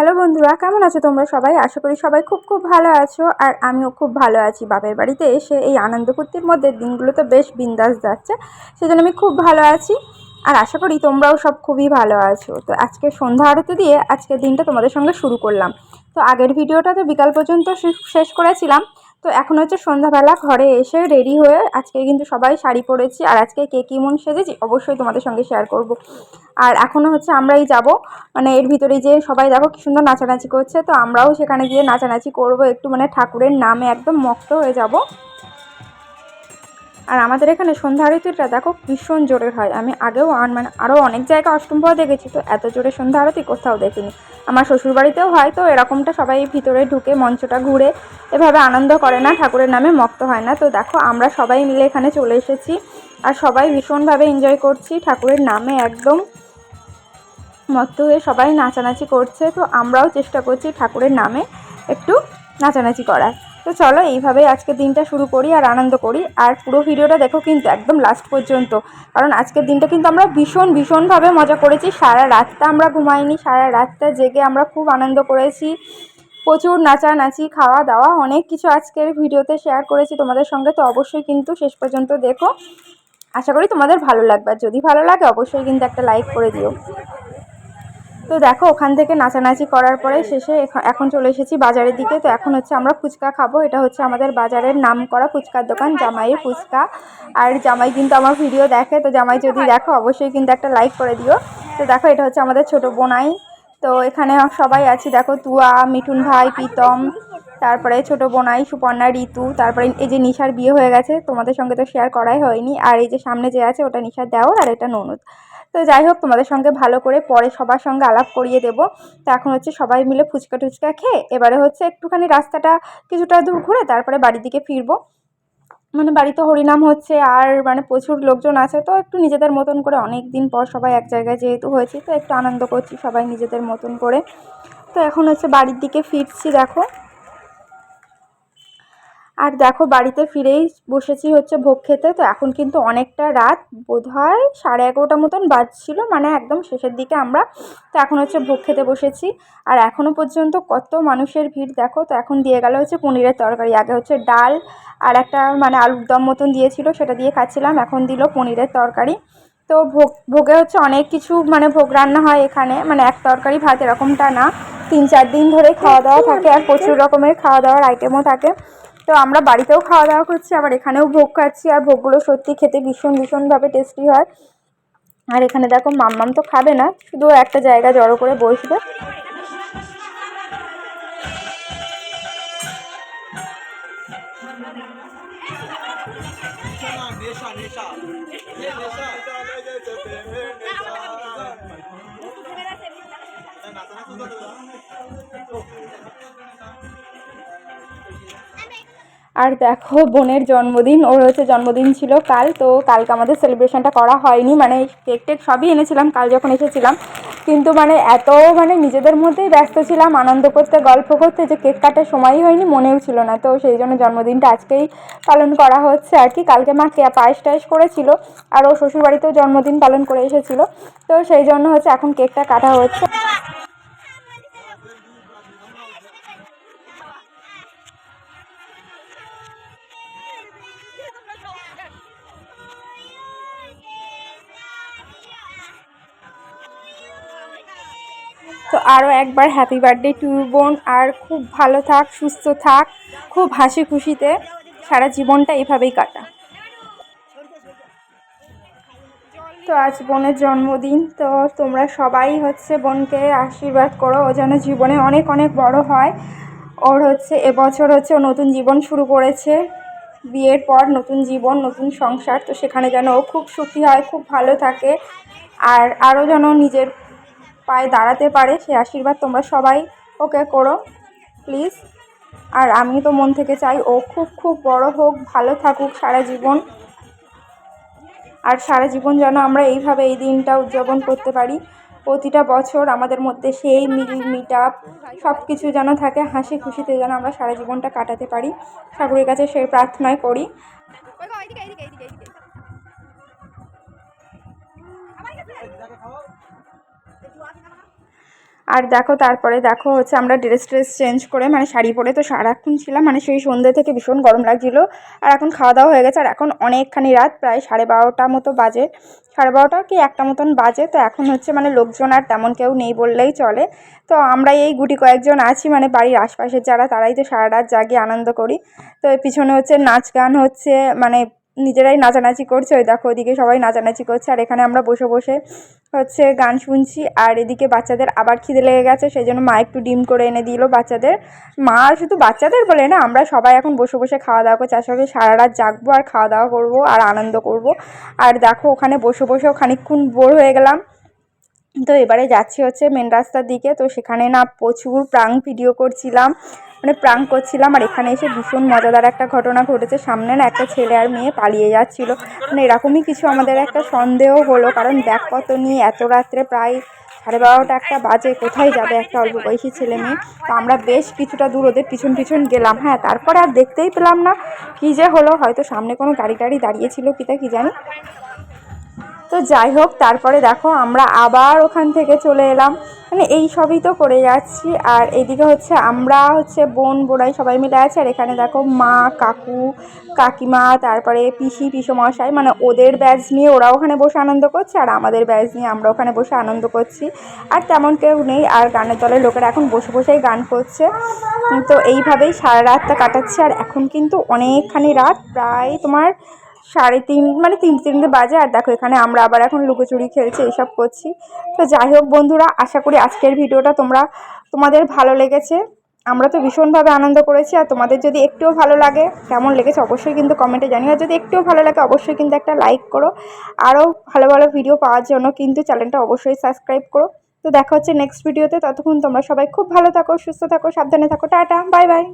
Hello বন্ধুরা, কেমন আছো তোমরা সবাই? আশা করি সবাই খুব খুব ভালো আছো আর আমিও খুব ভালো আছি। বাপের বাড়িতে এসে এই আনন্দ ফুর্তির মধ্যে দিনগুলো তো বেশ বিন্দাস যাচ্ছে, সেজন্য আমি খুব ভালো আছি আর আশা করি তোমরাও সব খুবই ভালো আছো। তো আজকে সন্ধ্যা আরতি দিয়ে আজকের দিনটা তোমাদের সঙ্গে শুরু করলাম। তো আগের ভিডিওটা তো বিকাল পর্যন্ত শেষ- শেষ করেছিলাম তো এখন হচ্ছে সন্ধ্যাবেলা ঘরে এসে রেডি হয়ে আজকে কিন্তু সবাই শাড়ি পরেছি আর আজকে কে কেমন সেজেছি অবশ্যই তোমাদের সঙ্গে শেয়ার করব। আর এখনও হচ্ছে আমরাই যাব মানে এর ভিতরে যে সবাই দেখো কী সুন্দর নাচানাচি করছে, তো আমরাও সেখানে গিয়ে নাচানাচি করব, একটু মানে ঠাকুরের নামে একদম মক্ত হয়ে যাব। আর আমাদের এখানে সন্ধ্যা আরতিটা দেখো ভীষণ জোরের হয়। আমি আগেও মানে আরও অনেক জায়গায় অষ্টমপ্রহর দেখেছি, তো এত জোরে সন্ধ্যা আরতি কোথাও দেখিনি। আমার শ্বশুরবাড়িতেও হয়, তো এরকমটা সবাই ভিতরে ঢুকে মঞ্চটা ঘুরে এভাবে আনন্দ করে না, ঠাকুরের নামে মক্ত হয় না। তো দেখো আমরা সবাই মিলে এখানে চলে এসেছি আর সবাই ভীষণভাবে এনজয় করছি। ঠাকুরের নামে একদম মত্ত হয়ে সবাই নাচানাচি করছে, তো আমরাও চেষ্টা করছি ঠাকুরের নামে একটু নাচানাচি করার। তো চলো এইভাবেই আজকের দিনটা শুরু করি আর আনন্দ করি। আর পুরো ভিডিওটা দেখো কিন্তু একদম লাস্ট পর্যন্ত। কারণ আজকের দিনটা কিন্তু আমরা ভীষণ, ভীষণভাবে মজা করেছি। সারা রাতটা আমরা ঘুমাইনি, সারা রাতটা জেগে আমরা খুব আনন্দ করেছি। প্রচুর নাচানাচি খাওয়া দাওয়া অনেক কিছু আজকের ভিডিওতে শেয়ার করেছি তোমাদের সঙ্গে। তো অবশ্যই কিন্তু শেষ পর্যন্ত দেখো। আশা করি তোমাদের ভালো লাগবে। যদি ভালো লাগে, অবশ্যই কিন্তু একটা লাইক করে দিও। তো দেখো, ওখান থেকে নাচানাচি করার পরে শেষে এখন চলে এসেছি বাজারের দিকে। তো এখন হচ্ছে আমরা ফুচকা খাব। এটা হচ্ছে আমাদের বাজারের নাম করা ফুচকার দোকান, জামাইয়ের ফুচকা। আর জামাই কিন্তু আমার ভিডিও দেখে। তো জামাই যদি দেখো, অবশ্যই কিন্তু একটা লাইক করে দিও। তো দেখো, এটা হচ্ছে আমাদের ছোট বোনাই। তো এখানে সবাই আছি। দেখো, তুয়া, মিঠুন ভাই, প্রীতম, তারপরে ছোট বোনাই, সুপর্ণা, ঋতু, তারপরে এই যে নিশার বিয়ে হয়ে গেছে। তোমাদের সঙ্গে তো শেয়ার করাই হয়নি। আর এই যে সামনে যে আছে, ওটা নিশার দেওর আর এটা ননদ। তো যাই হোক, তোমাদের সঙ্গে ভালো করে পরে সবার সঙ্গে আলাপ করিয়ে দেবো। তো এখন হচ্ছে সবাই মিলে ফুচকা টুচকা খেয়ে এবারে হচ্ছে একটুখানি রাস্তাটা কিছুটা দূর ঘুরে তারপরে বাড়ির দিকে ফিরবো। মানে বাড়িতে হরিনাম হচ্ছে, আর মানে প্রচুর লোকজন আছে, তো একটু নিজেদের মতন করে অনেক দিন পর সবাই এক জায়গায় যেহেতু হয়েছি, তো একটু আনন্দ করছি সবাই নিজেদের মতন করে। তো এখন হচ্ছে বাড়ির দিকে ফিরছি, দেখো। আর দেখো বাড়িতে ফিরেই বসেছি হচ্ছে ভোগ খেতে, তো এখন কিন্তু অনেকটা রাত বোধ হয় সাড়ে এগারোটা মতন বাজছিল মানে একদম শেষের দিকে আমরা, তো এখন হচ্ছে ভোগ খেতে বসেছি। আর এখনও পর্যন্ত কত মানুষের ভিড় দেখো, তো এখন দিয়ে গেল হচ্ছে পনিরের তরকারি, আগে হচ্ছে ডাল আর একটা মানে আলুর দম মতন দিয়েছিল, সেটা দিয়ে খাচ্ছিলাম, এখন দিল পনিরের তরকারি। তো ভোগ, ভোগে হচ্ছে অনেক কিছু মানে ভোগ রান্না হয় এখানে মানে এক তরকারি ভাত এরকমটা না, তিন চার দিন ধরে খাওয়া দাওয়া থাকে আর প্রচুর রকমের খাওয়া দাওয়ার আইটেমও থাকে। তো আমরা বাড়িতেও খাওয়া দাওয়া করছি, আবার এখানেও ভোগ খাচ্ছি, আর ভোগগুলো সত্যি খেতে ভীষণ, ভীষণভাবে টেস্টি হয়। আর এখানে দেখো মাম্মাম তো খাবে না, শুধু একটা জায়গা জড়ো করে বসবে। আর দেখো, বোনের জন্মদিন, ওর হচ্ছে জন্মদিন ছিল কাল, তো কালকে আমাদের সেলিব্রেশনটা করা হয়নি। মানে কেক টেক সবই এনেছিলাম কাল যখন এসেছিলাম। কিন্তু মানে এত মানে নিজেদের মধ্যেই ব্যস্ত ছিলাম, আনন্দ করতে, গল্প করতে যে কেক কাটার সময়ই হয়নি, মনেও ছিল না। তো সেই জন্য জন্মদিনটা আজকেই পালন করা হচ্ছে আর কি। কালকে মা কে পায়েস টায়েস করেছিল, আর ও শ্বশুরবাড়িতেও জন্মদিন পালন করে এসেছিল। তো সেই জন্য হচ্ছে এখন কেকটা কাটা হচ্ছে। তো আরও একবার হ্যাপি বার্থডে টু বোন। আর খুব ভালো থাক, সুস্থ থাক, খুব হাসি খুশিতে সারা জীবনটা এভাবেই কাটা। তো আজ বোনের জন্মদিন, তো তোমরা সবাই হচ্ছে বোনকে আশীর্বাদ করো, ও যেন জীবনে অনেক অনেক বড় হয়। ওর হচ্ছে এবছর হচ্ছে ও নতুন জীবন শুরু করেছে। বিয়ের পর নতুন জীবন, নতুন সংসার, তো সেখানে যেন ও খুব সুখী হয়, খুব ভালো থাকে। আর আরও যেন নিজের পায়ে দাঁড়াতে পারে, সে আশীর্বাদ তোমরা সবাই ওকে করো প্লিজ আর আমি তো মন থেকে চাই ও খুব খুব বড় হোক, ভালো থাকুক সারা জীবন। আর সারা জীবন যেন আমরা এইভাবে এই দিনটা উদযাপন করতে পারি। প্রতিটা বছর আমাদের মধ্যে সেই মিল মিট আপ সব কিছু যেন থাকে, হাসি খুশিতে যেন আমরা সারা জীবনটা কাটাতে পারি। ঠাকুরের কাছে সেই প্রার্থনাই করি। আর দেখো, তারপরে দেখো হচ্ছে আমরা ড্রেস ট্রেস চেঞ্জ করে মানে শাড়ি পরে তো সারাক্ষণ ছিলাম মানে সেই সন্ধ্যে থেকে ভীষণ গরম লাগছিল। আর এখন খাওয়া দাওয়া হয়ে গেছে, আর এখন অনেকখানি রাত, প্রায় সাড়ে বারোটা মতো বাজে। সাড়ে বারোটা কি একটা মতন বাজে, তো এখন হচ্ছে মানে লোকজন আর তেমন কেউ নেই বললেই চলে। তো আমরা এই গুটি কয়েকজন আছি মানে বাড়ির আশপাশের যারা, তারাই তো সারা রাত জাগিয়ে আনন্দ করি। তো পিছনে হচ্ছে নাচ গান হচ্ছে মানে নিজেরাই নাচানাচি করছে। ওই দেখো ওদিকে সবাই নাচানাচি করছে। আর এখানে আমরা বসে বসে হচ্ছে গান শুনছি। আর এদিকে বাচ্চাদের আবার খিদে লেগে গেছে সেই জন্য মা একটু ডিম করে এনে দিল বাচ্চাদের। মা শুধু বাচ্চাদের বলে না, আমরা সবাই এখন বসে বসে খাওয়া দাওয়া করছি। আসলে সারা রাত জাগবো আর খাওয়া দাওয়া করব আর আনন্দ করব। আর দেখো ওখানে বসে বসেও খানিকক্ষণ বোর হয়ে গেলাম। তো এবারে যাচ্ছি হচ্ছে মেন রাস্তার দিকে। তো সেখানে না প্রচুর প্রাং ভিডিও করছিলাম। মানে প্রাং করছিলাম আর এখানে এসে ভীষণ মজাদার একটা ঘটনা ঘটেছে। সামনে না একটা ছেলে আর মেয়ে পালিয়ে যাচ্ছিল। মানে এরকমই কিছু আমাদের একটা সন্দেহ হলো। কারণ ব্যাগপত্র নিয়ে এত রাত্রে প্রায় সাড়ে বারোটা একটা বাজে। কোথায় যাবে একটা অল্প বয়সী ছেলে মেয়ে? তো আমরা বেশ কিছুটা দূর ওদের পিছন পিছন গেলাম। হ্যাঁ তারপরে আর দেখতেই পেলাম না। কী যে হলো? হয়তো সামনে কোনো গাড়ি টাড়ি দাঁড়িয়েছিল কি তা কি জানি? যাই হোক, তারপরে দেখো আমরা আবার ওখান থেকে চলে এলাম। মানে এই সবই তো করে যাচ্ছি। আর এইদিকে হচ্ছে আমরা হচ্ছে বোন বোনাই সবাই মিলে আছি। আর এখানে দেখো মা, কাকু, কাকিমা, তারপরে পিসি, পিসমশাই মানে ওদের ব্যাচ নিয়ে ওরা ওখানে বসে আনন্দ করছে, আর আমাদের ব্যাচ নিয়ে আমরা ওখানে বসে আনন্দ করছি। আর তেমন কেউ নেই। আর গানের দলের লোকেরা এখন বসে বসেই গান করছে। তো এইভাবেই সারা রাতটা কাটাচ্ছে। আর এখন কিন্তু অনেকখানি রাত। প্রায় তোমার সাড়ে তিন মানে তিন, তিনটে বাজে আর দেখো এখানে আমরা আবার এখন লুকোচুরি খেলছি এইসব করছি। তো যাই হোক বন্ধুরা, আশা করি আজকের ভিডিওটা তোমরা, তোমাদের ভালো লেগেছে। আমরা তো ভীষণভাবে আনন্দ করেছি আর তোমাদের যদি একটুও ভালো লাগে, কেমন লেগেছে অবশ্যই কিন্তু কমেন্টে জানিও। যদি একটুও ভালো লাগে অবশ্যই কিন্তু একটা লাইক করো। আরও ভালো ভালো ভিডিও পাওয়ার জন্য কিন্তু চ্যানেলটা অবশ্যই সাবস্ক্রাইব করো। তো দেখা হচ্ছে নেক্সট ভিডিওতে ততক্ষণ তোমরা সবাই খুব ভালো থাকো, সুস্থ থাকো, সাবধানে থাকো। Tata bye bye